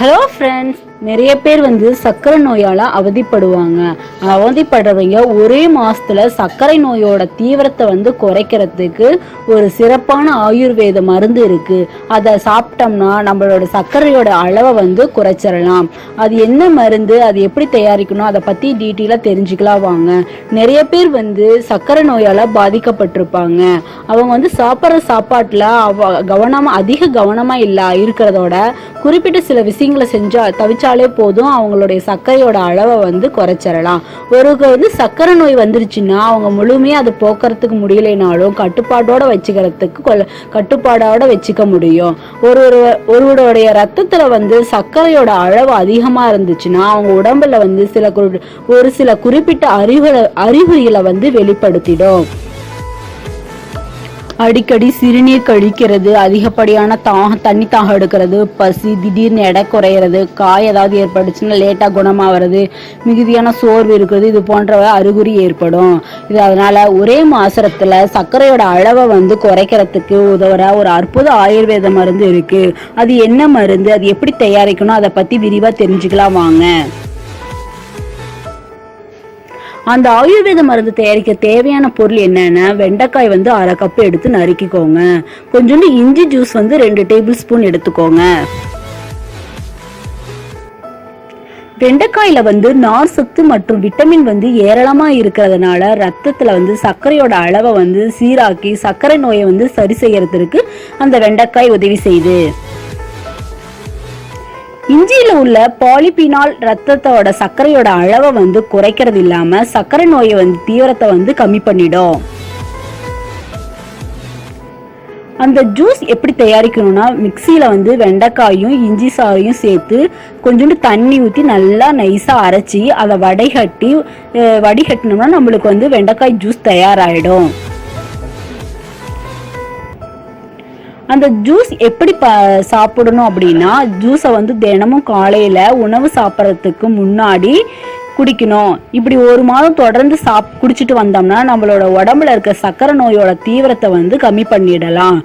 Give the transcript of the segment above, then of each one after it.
Hello friends நிறைய பேர் வந்து சர்க்கரை நோயால் அவதிப்படுவாங்க. அவதிப்படுறவங்க ஒரே மாசத்துல சர்க்கரை நோயோட தீவிரத்தை வந்து குறைக்கிறதுக்கு ஒரு சிறப்பான ஆயுர்வேத மருந்து இருக்கு. அதை சாப்பிட்டோம்னா நம்மளோட சர்க்கரையோட அளவை வந்து குறைச்சிடலாம். அது என்ன மருந்து அது எப்படி தயாரிக்கணும் அதை பத்தி டீட்டெயிலாக தெரிஞ்சுக்கலாம் வாங்க. நிறைய பேர் வந்து சர்க்கரை நோயால் பாதிக்கப்பட்டிருப்பாங்க. அவங்க வந்து சாப்பிட்ற சாப்பாட்டில் அவ கவனமாக அதிக கவனமாக இல்லை இருக்கிறதோட குறிப்பிட்ட சில விஷயங்களை செஞ்சா தவிச்சாலே போதும் அவங்களுடைய சர்க்கரையோட அளவை வந்து குறைச்சிடலாம் ஒருக்கு வந்து சர்க்கரை நோய் வந்துருச்சுன்னா அவங்க முழுமையாக அது போக்குறதுக்கு முடியலைனாலும் கட்டுப்பாட்டோட வச்சுக்கிறதுக்கு கொள்ள கட்டுப்பாடோட வச்சுக்க முடியும். ஒரு ஒரு ஒருவருடைய ரத்தத்தில் வந்து சர்க்கரையோட அளவு அதிகமாக இருந்துச்சுன்னா அவங்க உடம்புல வந்து சில குறி- ஒரு சில குறிப்பிட்ட அறிகுற அறிகுறிகளை வந்து வெளிப்படுத்திடும். அடிக்கடி சிறுநீர் கழிக்கிறது அதிகப்படியான தாகம் தண்ணி தாகம் எடுக்கிறது பசி திடீர்னு எடை குறையிறது காய் ஏதாவது ஏற்பட்டுச்சுன்னா லேட்டாக குணமாகிறது மிகுதியான சோர்வு இருக்கிறது இது போன்ற அறிகுறி ஏற்படும். இது அதனால் ஒரே மாசத்தில் சர்க்கரையோட அளவை வந்து குறைக்கிறதுக்கு உதவுற ஒரு அற்புத ஆயுர்வேத மருந்து இருக்குது அது என்ன மருந்து அது எப்படி தயாரிக்கணும் அதை பற்றி விரிவாக தெரிஞ்சுக்கலாம் வாங்க. அந்த ஆயுர்வேத மருந்து தயாரிக்க தேவையான பொருள் என்னன்னா வெண்டைக்காய் வந்து அரை கப் எடுத்து நறுக்கிக்கோங்க. கொஞ்சோண்டு இஞ்சி ஜூஸ் வந்து ரெண்டு டேபிள் ஸ்பூன் எடுத்துக்கோங்க. வெண்டைக்காயில வந்து நார் சத்து மற்றும் விட்டமின் வந்து ஏராளமா இருக்கிறதுனால ரத்தத்துல வந்து சர்க்கரையோட அளவை வந்து சீராக்கி சர்க்கரை நோயை வந்து சரி செய்யறதுக்கு அந்த வெண்டைக்காய் உதவி செய்யுது. இஞ்சியில் உள்ள பாலிபினால் ரத்தத்தோட சர்க்கரையோட அளவை வந்து குறைக்கிறது இல்லாம சர்க்கரை நோயை வந்து தீவிரத்தை வந்து கம்மி பண்ணிடும். அந்த ஜூஸ் எப்படி தயாரிக்கணும்னா மிக்சியில் வந்து வெண்டைக்காயும் இஞ்சி சாறையும் சேர்த்து கொஞ்சோண்டு தண்ணி ஊற்றி நல்லா நைஸாக அரைச்சி அதை வடைகட்டி வடிகட்டினோம்னா நம்மளுக்கு வந்து வெண்டைக்காய் ஜூஸ் தயாராகிடும் அந்த ஜூஸ் எப்படி ப சாப்பிடணும் அப்படின்னா ஜூஸை வந்து தினமும் காலையில் உணவு சாப்பிட்றதுக்கு முன்னாடி குடிக்கணும். இப்படி ஒரு மாதம் தொடர்ந்து சாப் குடிச்சிட்டு வந்தோம்னா நம்மளோட உடம்புல இருக்க சர்க்கரை நோயோட தீவிரத்தை வந்து கம்மி பண்ணிடலாம்.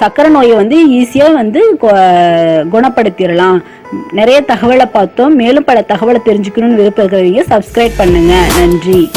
சக்கரை நோயை வந்து ஈஸியாக வந்து கு- குணப்படுத்திடலாம். நிறைய தகவலை பார்த்தோம். மேலும் பல தகவலை தெரிஞ்சுக்கணும்னு விருப்பம் இருக்கிறவங்க சப்ஸ்கிரைப் பண்ணுங்கள் நன்றி.